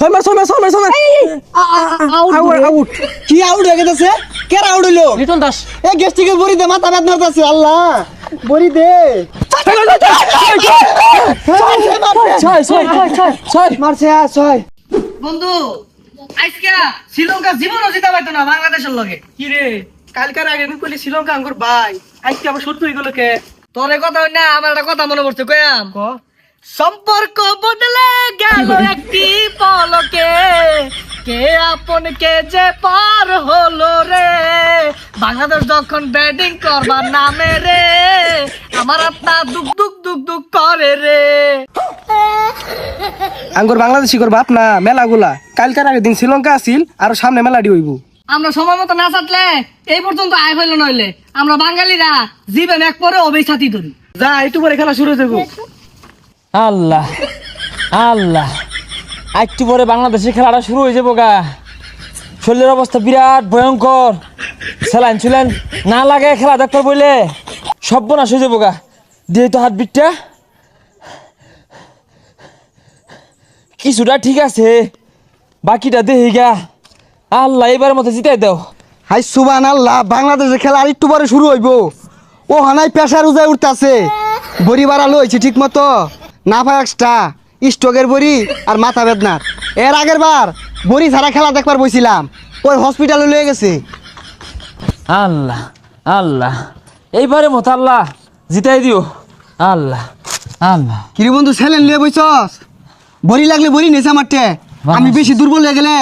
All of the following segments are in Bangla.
ছয় মার ছয় মার ছয় মার ছয় মার আউট আউট কি আউট হয়ে গেছে কে আউট হইল লিটন দাস এ গেস্টিকে বড়ি দে মাথা বেদনা হতাছে আল্লাহ বড়ি দে বন্ধু আজকে শ্রীলঙ্কা জীবনও জিতা পাইতো না বাংলাদেশের লগে কি রে কালকার আগে আমি কইলি শ্রীলঙ্কা আঙ্গুর ভাই আজকে আবার সত্য হয়ে গেল কে তোর কথা হই না আমার একটা কথা মনে পড়ছে কয়াম ক সম্পর্ক বদলে গেল একটি পলকে। কে আপন কে যে পার হলো রে? বাংলাদেশ যখন ব্যাটিং করবার নামে রে আমার আত্মা দুক দুক দুক দুক করে রে। আঙ্গুর বাংলাদেশি কর বাপ না মেলাগুলা। কালকার আগের দিন শ্রীলঙ্কা আসিল আর সামনে মেলাডি হইব। আমরা সময় মতো না চাটলে এই পর্যন্ত আয় হইল নইলে। আমরা বাঙালিরা জীবন এক পরে অবেই ছাতি ধরি। যা একটু পরে খেলা শুরু হয়ে যাব আল্লাহ আল্লাহ। একটু পরে বাংলাদেশের খেলাটা শুরু হয়ে যাব গা। শরীরের অবস্থা বিরাট ভয়ঙ্কর। স্যালাইন ছিলেন না লাগে খেলা বইলে সব নাশ হয়ে যাব গা। দিয়ে তো হাত বিটটা কিছুটা ঠিক আছে, বাকিটা দেহি গা। আল্লাহ এবার মতো জিতাই দাও। হাই সুবান আল্লাহ বাংলাদেশের খেলা আর একটু পরে শুরু হইব। ও হানাই পেশার উজায় উঠতাছে। বড়ি বাড়ালো হয়েছে ঠিক মতো না পায় এক্সট্রা স্টকের বড়ি আর মাথা বেদনার। এর আগের বার বড়ি ছাড়া খেলা দেখবার বইছিলাম ওই হসপিটালে লয়ে গেছে। আল্লাহ আল্লাহ এইবারে মতো আল্লাহ জিতাই দিও। আল্লাহ আল্লাহ। কিরে বন্ধু ছেলেন লিয়ে বইছস? বড়ি লাগলে বড়ি নেছে আমারটে। আমি বেশি দুর্বল হয়ে গেলে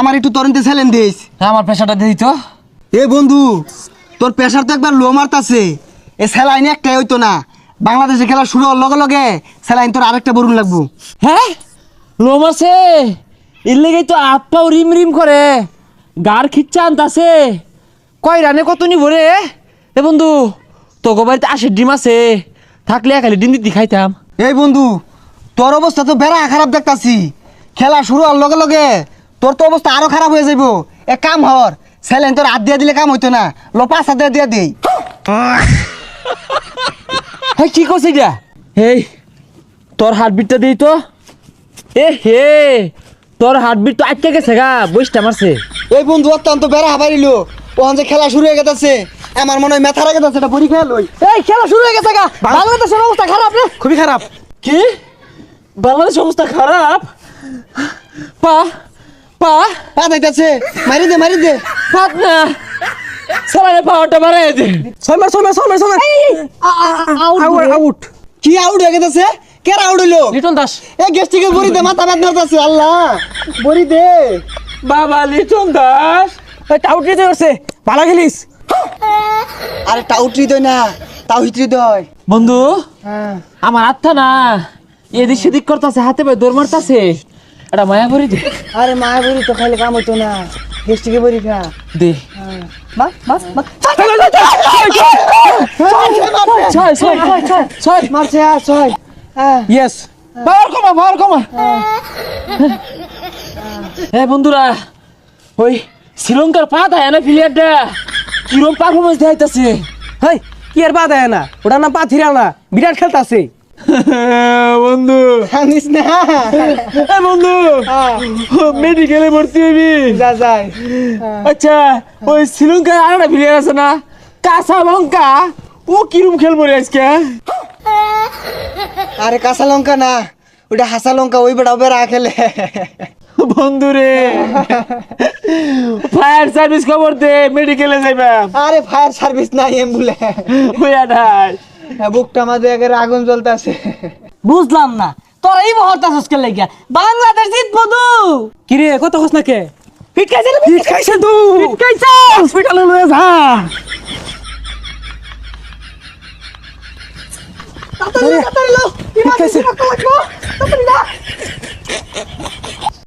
আমার একটু তরন্তে ছেলেন দিস। আমার পেশাটা দিই তো এ বন্ধু তোর প্রেশার তো একবার লো মারতাছে। এ স্যালাইন একটাই হইতো না। বাংলাদেশে খেলা শুরু হওয়ার লগে লগে স্যালাইন তোর আরেকটা বরুণ লাগবো। হ্যাঁ? লোম আছে? এর লেগেই তো হাত পাও রিম রিম করে। গার খিচ্ছা আনতাছে। কয় রানে কত নিব রে? এ বন্ধু তোকে বাড়িতে আসে ডিম আছে। থাকলে খালি ডিম দিতে খাইতাম। এই বন্ধু তোর অবস্থা তো বেড়া খারাপ দেখতাছি। খেলা শুরু হওয়ার লগে লগে তোর তো অবস্থা আরও খারাপ হয়ে যাইব। এ কাম হর স্যালাইন তোর হাত দিয়ে দিলে কাম হইতো না। লো পাঁচ হাত দিয়ে দিয়ে দেই। হ্যাঁ কি করছিস এটা এই তোর হার্টবিটটা দিই তো। এ হে তোর হার্টবিট তো আটকে গেছে গা বইসটা মারছে এই বন্ধু অত্যন্ত বেড়া হাবারিল ওখান যে খেলা শুরু হয়ে গেছে। আমার মনে হয় মেথার আগে যাচ্ছে এটা খেয়াল ওই এই খেলা শুরু হয়ে গেছে গা। বাংলাদেশের অবস্থা খারাপ রে। খুবই খারাপ। কি? বাংলাদেশ অবস্থা খারাপ? পা পা। পা যাইতেছে। মারি দে মারি দে। হাত না। সালারে পাওয়ারটা মার মার ছয় মার ছয় মার আউট আউট। কি আউট হয়ে গেছে? কে আউট হইল? লিটন দাস। এ গেস্টিকে বড়ি দে মাথা বেদনা হতাছে আল্লাহ। বড়ি দে। বাবা লিটন দাস। আউট দিতে পারছে ভালো খেলিস। আরে টাউটরি দই না তাও দই বন্ধু হ্যাঁ। আমার আত্মা না। এদিক সেদিক করতেছে হাতে পায়ে দৌড় মারতাছে। এটা মায়া ভরি দে। আরে মায়া বড়ি তো খাইলে কাম হইতো না। গেস্টিকে বড়ি খা। দে। বাস বাস বাস ছয় ছয় ছয় মারছে আর ছয় হ্যাঁ ইয়েস পাওয়ার কমা পাওয়ার কমা হ্যাঁ বন্ধুরা ওই শ্রীলঙ্কার পা দেয় না প্লেয়ারটা কিরম পারফরমেন্স দেখাইতেছে হেই কি আর বাদ না ওটার নাম পাথিরাও না বিরাট খেলতাছে বন্ধু। জানিস না। এ বন্ধু। মেডিকেলে ভর্তি হইবি যা যায় আচ্ছা ওই শ্রীলঙ্কার আর একটা প্লেয়ার আছে না? কাঁচা লঙ্কা ও কিরম খেলব রে আজকে? আরে কাঁচা লঙ্কা না ওটা হাসা লঙ্কা ওই বেড়া বেড়া খেলে। বন্ধু রে। ফায়ার সার্ভিস খবর দে মেডিকেলে যাইবা। আরে ফায়ার সার্ভিস নাই অ্যাম্বুলেন্স। ওই আঠাশ বুকটা মাঝে একের আগুন জ্বলতেছে। বুঝলাম না। তোর এই মুহূর্তে সস্কে লাগিয়া? বাংলাদেশ জিতবো দু। কি রে কত হস না কে? ফিট খাইছে পিট খাইছে তু ফিট খাইছে। হসপিটালে লয়ে যা। তাড়াতাড়ি তাড়াতাড়ি লো। পিট লাগবো? তাড়াতাড়ি না